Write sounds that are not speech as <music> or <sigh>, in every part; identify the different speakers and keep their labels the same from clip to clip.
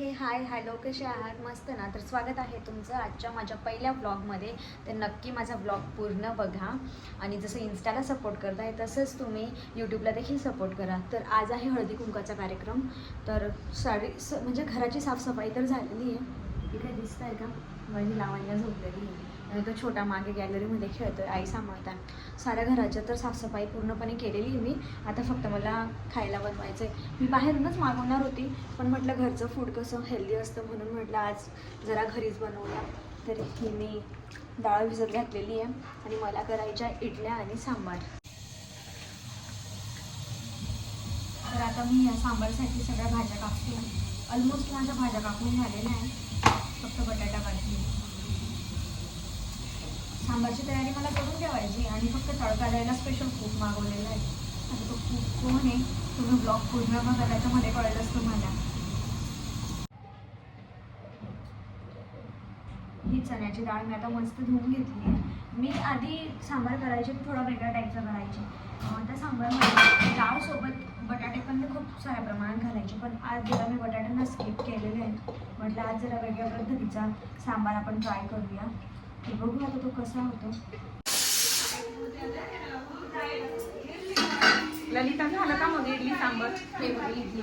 Speaker 1: हे hi hello कसे आहात? मस्त ना? तर स्वागत आहे तुमचं आजच्या माझ्या पहिल्या ब्लॉगमध्ये तर नक्की माझा ब्लॉग पूर्ण बघा. आणि जसं इन्स्टाला सपोर्ट करताय तसंच तुम्ही यूट्यूबला देखील सपोर्ट करा. तर आज आहे हळदी कुंकाचा कार्यक्रम. तर साडी स म्हणजे घराची साफसफाई तर झालेली आहे. इकडे दिसत आहे का? वहिनी लावायला झोपलेली आहे. आणि तो छोटा मागे गॅलरीमध्ये खेळतोय आई सांभाळतात साऱ्या घराच्या तर साफसफाई पूर्णपणे केलेली आहे मी. आता फक्त मला खायला बनवायचं आहे मी बाहेरूनच मागवणार होती पण म्हटलं घरचं फूड कसं हेल्दी असतं म्हणून म्हटलं आज जरा घरीच बनवूया. तर ही मी डाळ भिजत घातलेली आहे आणि मला करायच्या इडल्या आणि सांबार. तर आता मी या सांबारसाठी सगळ्या भाज्या कापते. ऑलमोस्ट माझ्या भाज्या कापून झालेल्या आहे फक्त बटाटा काढते. सांबारची तयारी मला करून ठेवायची आणि फक्त तडका द्यायला स्पेशल खूप मागवलेला आहे. आता तो खूप कोण आहे? तुम्ही ब्लॉग पूर्ण बघा त्याच्यामध्ये कळलंच तुम्हाला. ही चण्याची डाळ मी आता मस्त धुवून घेतली आहे. मी आधी सांबार करायचे थोडा वेगळ्या टाईपचा करायचे. त्या सांबारमध्ये डाळसोबत बटाटे पण खूप साऱ्या प्रमाणात घालायचे पण आज जरा मी बटाट्यांना स्किप केलेले आहेत. म्हटलं आज जरा वेगळ्या पद्धतीचा सांबार आपण ट्राय करूया. तर बघू आता तो कसा होतो
Speaker 2: ललिता झालं का मग इडली सांबर?
Speaker 1: इडली.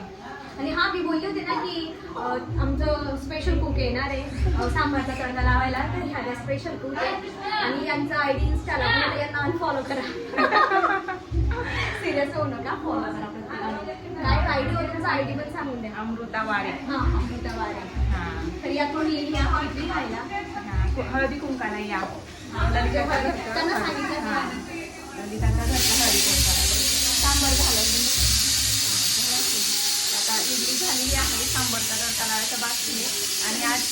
Speaker 1: आणि हा मी बोलली होते ना की अं, आमचं स्पेशल कुक येणार आहे सांबारचा तडका लावायला तर ह्या स्पेशल कुक आहे आणि यांचा आय डी इंस्टाला पण यांना अनफॉलो करा. सिरियस होऊ नका फॉलो करा प्रत्येकाने काय आय डी आय डी पण सांगून द्या.
Speaker 2: अमृता वारे
Speaker 1: हां अमृता वारे
Speaker 2: हा.
Speaker 1: तर या थोडी इडली खायला.
Speaker 2: हा. कु- हळदी कुंकाला या. ललिताच्या घरचं हळदी कुंकाला
Speaker 1: सांबार झालं
Speaker 2: आता इडली झालेली आहे सांबरचा तडका लावायचा बाकी आहे आणि आज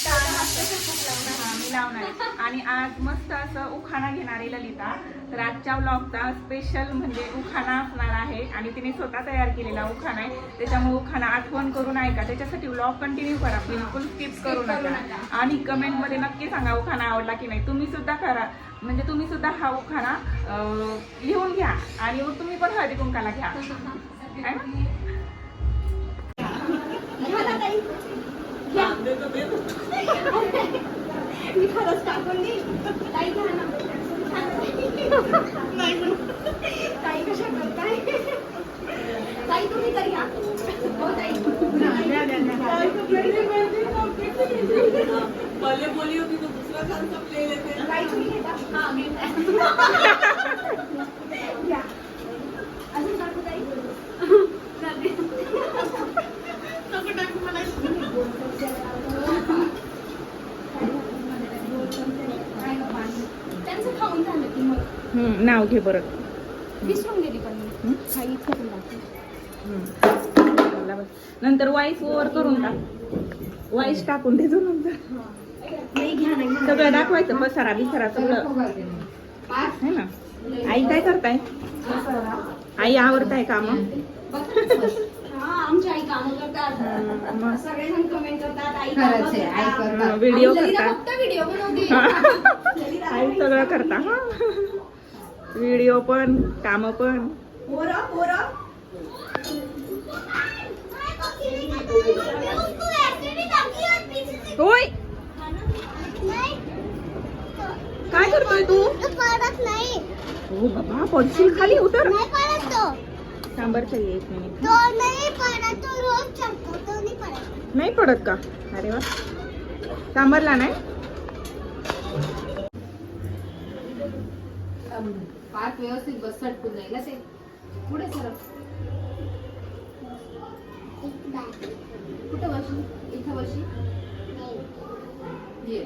Speaker 2: हा मी लावणार आहे. आणि आज मस्त असं उखाणा घेणार आहे ललिता. तर आजच्या ब्लॉगचा स्पेशल म्हणजे उखाणा असणार आहे. आणि तिने स्वतः तयार केलेला उखाणा आहे. त्याच्यामुळे उखाणा आठवण करून ऐका. त्याच्यासाठी ब्लॉग कंटिन्यू करा. बिलकुल स्किप करू नका. आणि कमेंटमध्ये नक्की सांगा उखाणा आवडला की नाही. तुम्ही सुद्धा करा. म्हणजे तुम्ही सुद्धा हा उखाणा लिहून घ्या. आणि तुम्ही पण हळदी कुंकाला घ्या <laughs>
Speaker 3: पहले बोली होती तो दूसरा कॉन्सेप्ट ले लेते <laughs>
Speaker 1: ताई तुम्ही घेता हा मी घ्या अजून टाकू ताई चालते.
Speaker 3: नको टाकू मला
Speaker 1: त्यांचं खाऊन झालं की मग
Speaker 2: हम्म, नाव घे बरं.
Speaker 1: विसरून गेली पण
Speaker 2: हं?
Speaker 1: काही
Speaker 2: बस. नंतर वाईस ओव्हर करून टाक. वाईस टाकून देतो नंतर. सगळं दाखवायचं पसारा बिसारा सगळं. है ना? आई काय करताय? आई आवडताय काम?
Speaker 1: आमची आई कामं करतात.
Speaker 2: मग
Speaker 1: सगळेजण कमेंट करतात आई
Speaker 4: खरंच
Speaker 1: कामं
Speaker 4: आहे, आई
Speaker 1: करतात.
Speaker 4: करतात.
Speaker 2: हा, व्हिडिओ
Speaker 1: आणि ललिता
Speaker 2: करतात.
Speaker 1: फक्त व्हिडिओ बनवते.
Speaker 2: हा. आई सगळं करता हा. व्हिडिओ पण काम पण.
Speaker 1: पोरं पोरं.
Speaker 2: होय. काय करतोय तू?
Speaker 4: नाही.
Speaker 2: हो बाबा पडशील खाली उतर.
Speaker 4: नाही पडत तो.
Speaker 2: सांबर चाहिए एक मिनिट.
Speaker 4: तो नाही पडत तो रोज चढतो तो नाही पडत.
Speaker 2: नाही पडत का? अरे वा. सांबरला नाही
Speaker 4: पाठ व्यवस्थित बस चटकून जाईल असे. पुढे सर कुठं बशी इथं बशी ये.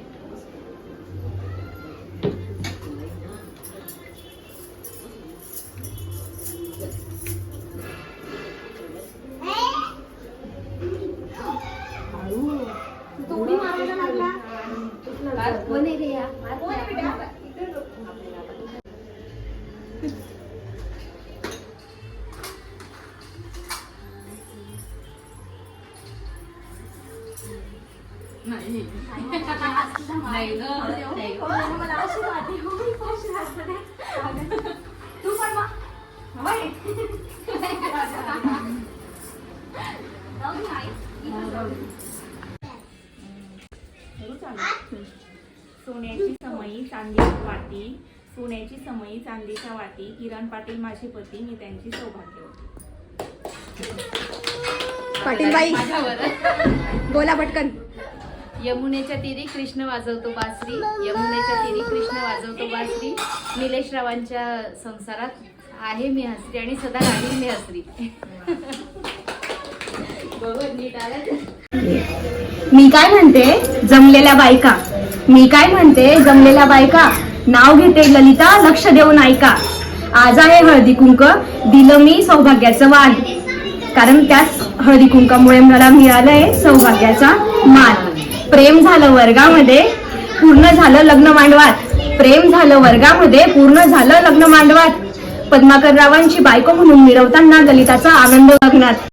Speaker 4: नाही नाही ग नाही ग.
Speaker 1: मला अशी वाटते, मी अशी वाटते. तू पण मग. होय. जाऊ दे आई. इथं जाऊ दे.
Speaker 2: चालू सोन्याची समयी चांदीची वाटी सोन्याची समयी चांदीच्या वाटी किरण पाटील माझे पती मी त्यांची सौभाग्यवती
Speaker 5: पाटील बाई बोला पटकन
Speaker 6: यमुनेच्या तिरी कृष्ण वाजवतो बासरी. यमुनेच्या तिरी कृष्ण वाजवतो बासरी. निलेश रावांच्या संसारात आहे मी हसरी आणि सदा राहील मी हसरी.
Speaker 5: मी काय म्हणते? जमलेल्या बायका. मी काय म्हणते? जमलेल्या बायका. नाव घेते ललिता लक्ष देऊन ऐका. आज आहे हळदी कुंक. दिलं मी सौभाग्याचं वाण. कारण त्याच हळदी कुंकामुळे मला मिळालंय सौभाग्याचा मान. प्रेम झालं वर्गामध्ये पूर्ण झालं लग्न मांडवात. प्रेम झालं वर्गामध्ये पूर्ण झालं लग्न मांडवात. पद्माकर रावांची बायको म्हणून मिरवताना ललिताचा आनंद लग्नात